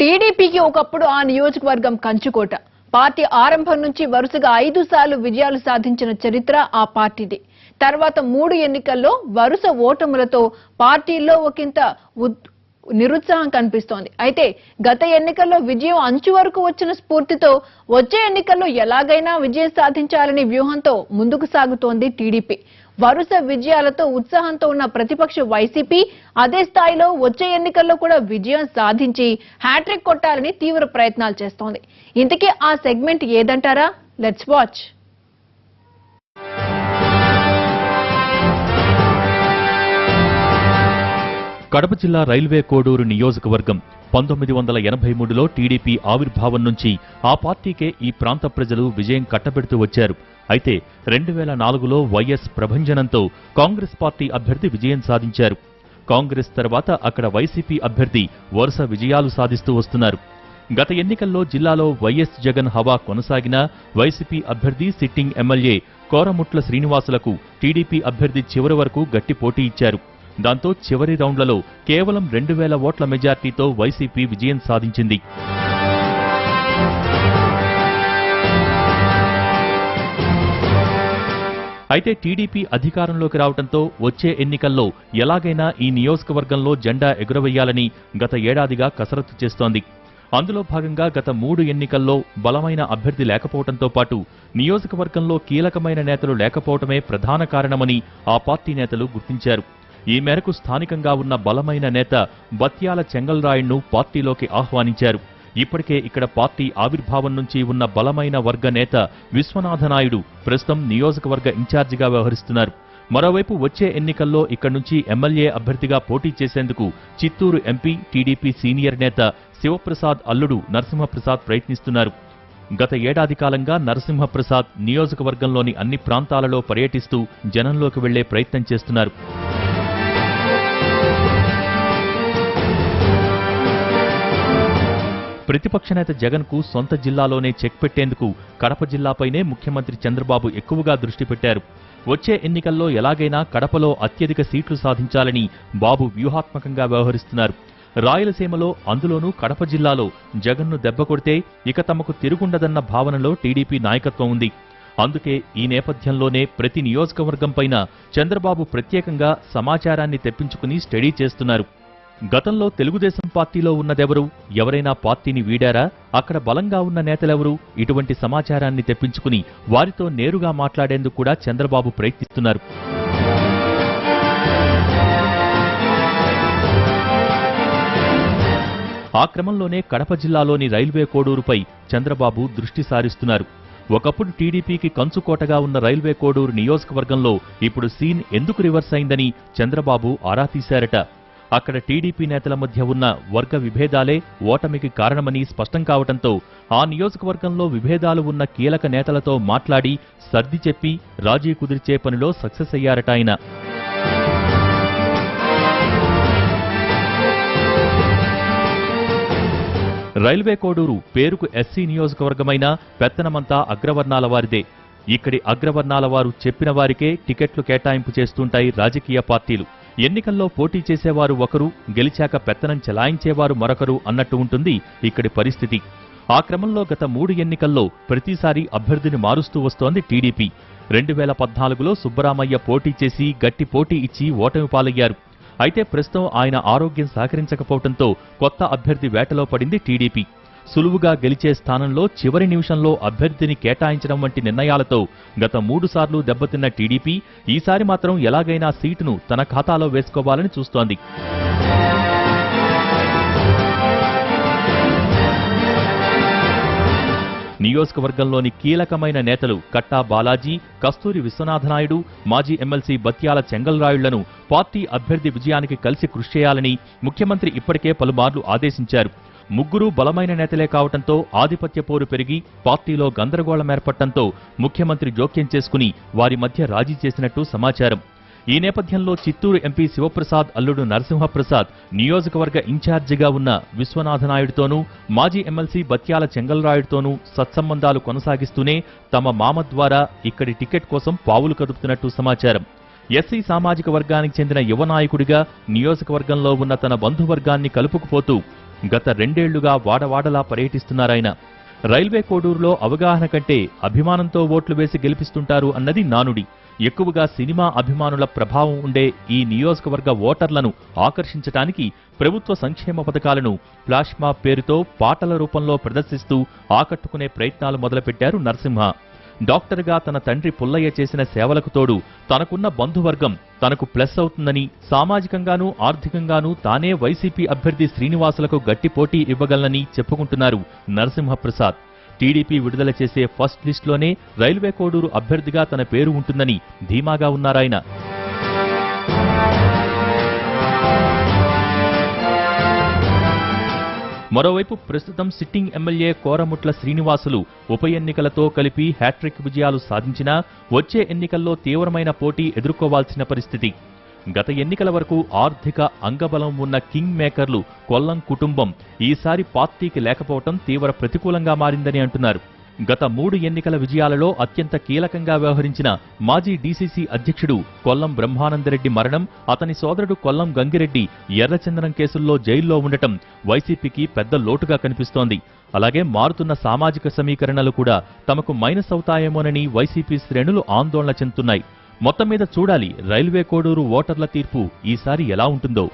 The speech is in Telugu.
టీడీపీకి ఒకప్పుడు ఆ నియోజకవర్గం కంచుకోట. పార్టీ ఆరంభం నుంచి వరుసగా ఐదు సార్లు విజయాలు సాధించిన చరిత్ర ఆ పార్టీది. తర్వాత మూడు ఎన్నికల్లో వరుస ఓటములతో పార్టీలో ఒకంత నిరుత్సాహం కనిపిస్తోంది. అయితే గత ఎన్నికల్లో విజయం అంచు వరకు వచ్చిన స్ఫూర్తితో వచ్చే ఎన్నికల్లో ఎలాగైనా విజయం సాధించాలని వ్యూహంతో ముందుకు సాగుతోంది టీడీపీ. వరుస విజయాలతో ఉత్సాహంతో ఉన్న ప్రతిపక్ష వైసీపీ అదే స్థాయిలో వచ్చే ఎన్నికల్లో కూడా విజయం సాధించి హ్యాట్రిక్ కొట్టాలని తీవ్ర ప్రయత్నాలు చేస్తోంది. ఇంతకీ ఆ సెగ్మెంట్ ఏదంటారా? లెట్స్ వాచ్ కడప జిల్లా రైల్వే కోడూరు నియోజకవర్గం పంతొమ్మిది వందల ఎనభై మూడులో టీడీపీ ఆవిర్భావం నుంచి ఆ పార్టీకే ఈ ప్రాంత ప్రజలు విజయం కట్టబెడుతూ వచ్చారు. అయితే రెండు వేల నాలుగులో వైఎస్ ప్రభంజనంతో కాంగ్రెస్ పార్టీ అభ్యర్థి విజయం సాధించారు. కాంగ్రెస్ తర్వాత అక్కడ వైసీపీ అభ్యర్థి వరుస విజయాలు సాధిస్తూ వస్తున్నారు. గత ఎన్నికల్లో జిల్లాలో వైఎస్ జగన్ హవా కొనసాగినా వైసీపీ అభ్యర్థి సిట్టింగ్ ఎమ్మెల్యే కోరముట్ల శ్రీనివాసులకు టీడీపీ అభ్యర్థి చివరి వరకు గట్టి పోటీ ఇచ్చారు. దాంతో చివరి రౌండ్లలో కేవలం రెండు వేల ఓట్ల మెజార్టీతో వైసీపీ విజయం సాధించింది. అయితే టీడీపీ అధికారంలోకి రావడంతో వచ్చే ఎన్నికల్లో ఎలాగైనా ఈ నియోజకవర్గంలో జెండా ఎగురవేయాలని గత ఏడాదిగా కసరత్తు చేస్తోంది. అందులో భాగంగా గత మూడు ఎన్నికల్లో బలమైన అభ్యర్థి లేకపోవడంతో పాటు నియోజకవర్గంలో కీలకమైన నేతలు లేకపోవటమే ప్రధాన కారణమని ఆ పార్టీ నేతలు గుర్తించారు. ఈ మేరకు స్థానికంగా ఉన్న బలమైన నేత బత్యాల చెంగల్రాయుడును పార్టీలోకి ఆహ్వానించారు. ఇప్పటికే ఇక్కడ పార్టీ ఆవిర్భావం నుంచి ఉన్న బలమైన వర్గ నేత విశ్వనాథనాయుడు ప్రస్తుతం నియోజకవర్గ ఇన్ఛార్జిగా వ్యవహరిస్తున్నారు. మరోవైపు వచ్చే ఎన్నికల్లో ఇక్కడి నుంచి ఎమ్మెల్యే అభ్యర్థిగా పోటీ చేసేందుకు చిత్తూరు ఎంపీ టీడీపీ సీనియర్ నేత శివప్రసాద్ అల్లుడు నరసింహప్రసాద్ ప్రయత్నిస్తున్నారు. గత ఏడాది కాలంగా నరసింహప్రసాద్ నియోజకవర్గంలోని అన్ని ప్రాంతాలలో పర్యటిస్తూ జనంలోకి వెళ్ళే ప్రయత్నం చేస్తున్నారు. ప్రతిపక్ష నేత జగన్కు సొంత జిల్లాలోనే చెక్ పెట్టేందుకు కడప జిల్లాపైనే ముఖ్యమంత్రి చంద్రబాబు ఎక్కువగా దృష్టి పెట్టారు. వచ్చే ఎన్నికల్లో ఎలాగైనా కడపలో అత్యధిక సీట్లు సాధించాలని బాబు వ్యూహాత్మకంగా వ్యవహరిస్తున్నారు. రాయలసీమలో అందులోనూ కడప జిల్లాలో జగన్ను దెబ్బకొడితే ఇక తమకు తిరుగుండదన్న భావనలో టీడీపీ నాయకత్వం ఉంది. అందుకే ఈ నేపథ్యంలోనే ప్రతి నియోజకవర్గం పైన చంద్రబాబు ప్రత్యేకంగా సమాచారాన్ని తెప్పించుకుని స్టడీ చేస్తున్నారు. గతంలో తెలుగుదేశం పార్టీలో ఉన్నదెవరు? ఎవరైనా పార్టీని వీడారా? అక్కడ బలంగా ఉన్న నేతలెవరు? ఇటువంటి సమాచారాన్ని తెప్పించుకుని వారితో నేరుగా మాట్లాడేందుకు కూడా చంద్రబాబు ప్రయత్నిస్తున్నారు. ఆ క్రమంలోనే కడప జిల్లాలోని రైల్వే కోడూరుపై చంద్రబాబు దృష్టి సారిస్తున్నారు. ఒకప్పుడు టీడీపీకి కంచుకోటగా ఉన్న రైల్వే కోడూరు నియోజకవర్గంలో ఇప్పుడు సీన్ ఎందుకు రివర్స్ అయిందని చంద్రబాబు ఆరా తీశారట. అక్కడ టీడీపీ నేతల మధ్య ఉన్న వర్గ విభేదాలే ఓటమికి కారణమని స్పష్టం కావటంతో ఆ నియోజకవర్గంలో విభేదాలు ఉన్న కీలక నేతలతో మాట్లాడి సర్ది చెప్పి రాజీ కుదిర్చే పనిలో సక్సెస్ అయ్యారట ఆయన. రైల్వే కోడూరు పేరుకు ఎస్సీ నియోజకవర్గమైన పెత్తనమంతా అగ్రవర్ణాల వారిదే. ఇక్కడి అగ్రవర్ణాల వారు చెప్పిన వారికే టికెట్లు కేటాయింపు చేస్తుంటాయి రాజకీయ పార్టీలు. ఎన్నికల్లో పోటీ చేసేవారు ఒకరు గెలిచాక పెత్తనం చెలాయించేవారు మరొకరు అన్నట్టు ఉంటుంది ఇక్కడి పరిస్థితి. ఆ క్రమంలో గత మూడు ఎన్నికల్లో ప్రతిసారి అభ్యర్థిని మారుస్తూ వస్తోంది టీడీపీ. రెండు వేల పద్నాలుగులో సుబ్బరామయ్య పోటీ చేసి గట్టి పోటీ ఇచ్చి ఓటమి పాలయ్యారు. అయితే ప్రస్తుతం ఆయన ఆరోగ్యం సహకరించకపోవడంతో కొత్త అభ్యర్థి వేటలో పడింది టీడీపీ. సులువుగా గెలిచే స్థానంలో చివరి నిమిషంలో అభ్యర్థిని కేటాయించడం వంటి నిర్ణయాలతో గత మూడుసార్లు దెబ్బతిన్న టీడీపీ ఈసారి మాత్రం ఎలాగైనా సీటును తన ఖాతాలో వేసుకోవాలని చూస్తోంది. నియోజకవర్గంలోని కీలకమైన నేతలు కట్టా బాలాజీ కస్తూరి విశ్వనాథనాయుడు మాజీ ఎమ్మెల్సీ బత్యాల చెంగల్రాయుళ్ళను పార్టీ అభ్యర్థి విజయానికి కలిసి కృషి చేయాలని ముఖ్యమంత్రి ఇప్పటికే పలుమార్లు ఆదేశించారు. ముగ్గురు బలమైన నేతలే కావటంతో ఆధిపత్య పోరు పెరిగి పార్టీలో గందరగోళం ఏర్పడటంతో ముఖ్యమంత్రి జోక్యం చేసుకుని వారి మధ్య రాజీ చేసినట్టు సమాచారం. ఈ నేపథ్యంలో చిత్తూరు ఎంపీ శివప్రసాద్ అల్లుడు నరసింహప్రసాద్ నియోజకవర్గ ఇన్ఛార్జిగా ఉన్న విశ్వనాథనాయుడుతోనూ మాజీ ఎమ్మెల్సీ బత్యాల చెంగల్రాయుడుతోనూ సత్సంబంధాలు కొనసాగిస్తూనే తమ మామ ద్వారా ఇక్కడి టికెట్ కోసం పావులు కదుపుతున్నట్టు సమాచారం. ఎస్సీ సామాజిక వర్గానికి చెందిన యువ నాయకుడిగా నియోజకవర్గంలో ఉన్న తన బంధువర్గాన్ని కలుపుకుపోతూ గత రెండేళ్ళుగా వాడవాడలా పర్యటిస్తున్నారాయన. రైల్వే కోడూరులో అవగాహన కంటే అభిమానంతో ఓట్లు వేసి గెలిపిస్తుంటారు అన్నది నానుడి. ఎక్కువగా సినిమా అభిమానుల ప్రభావం ఉండే ఈ నియోజకవర్గ ఓటర్లను ఆకర్షించటానికి ప్రభుత్వ సంక్షేమ పథకాలను ప్లాస్మా పేరుతో పాటల రూపంలో ప్రదర్శిస్తూ ఆకట్టుకునే ప్రయత్నాలు మొదలుపెట్టారు నరసింహ. డాక్టర్గా తన తండ్రి పుల్లయ్య చేసిన సేవలకు తోడు తనకున్న బంధువర్గం తనకు ప్లస్ అవుతుందని సామాజికంగానూ ఆర్థికంగానూ తానే వైసీపీ అభ్యర్థి శ్రీనివాసులకు గట్టి పోటీ ఇవ్వగలనని చెప్పుకుంటున్నారు నరసింహప్రసాద్. టీడీపీ విడుదల చేసే ఫస్ట్ లిస్టులోనే రైల్వే కోడూరు అభ్యర్థిగా తన పేరు ఉంటుందని ధీమాగా ఉన్నారాయన. మరోవైపు ప్రస్తుతం సిట్టింగ్ ఎమ్మెల్యే కోరముట్ల శ్రీనివాసులు ఉప ఎన్నికలతో కలిపి హ్యాట్రిక్ విజయాలు సాధించినా వచ్చే ఎన్నికల్లో తీవ్రమైన పోటీ ఎదుర్కోవాల్సిన పరిస్థితి. గత ఎన్నికల వరకు ఆర్థిక అంగబలం ఉన్న కింగ్ మేకర్లు కొల్లం కుటుంబం ఈసారి పార్టీకి లేకపోవడం తీవ్ర ప్రతికూలంగా మారిందని అంటున్నారు. గత మూడు ఎన్నికల విజయాలలో అత్యంత కీలకంగా వ్యవహరించిన మాజీ డీసీసీ అధ్యక్షుడు కొల్లం బ్రహ్మానందరెడ్డి మరణం అతని సోదరుడు కొల్లం గంగిరెడ్డి ఎర్రచందనం కేసుల్లో జైల్లో ఉండటం వైసీపీకి పెద్ద లోటుగా కనిపిస్తోంది. అలాగే మారుతున్న సామాజిక సమీకరణలు కూడా తమకు మైనస్ అవుతాయేమోనని వైసీపీ శ్రేణులు ఆందోళన చెందుతున్నాయి. మొత్తం మీద చూడాలి రైల్వే కోడూరు ఓటర్ల తీర్పు ఈసారి ఎలా ఉంటుందో.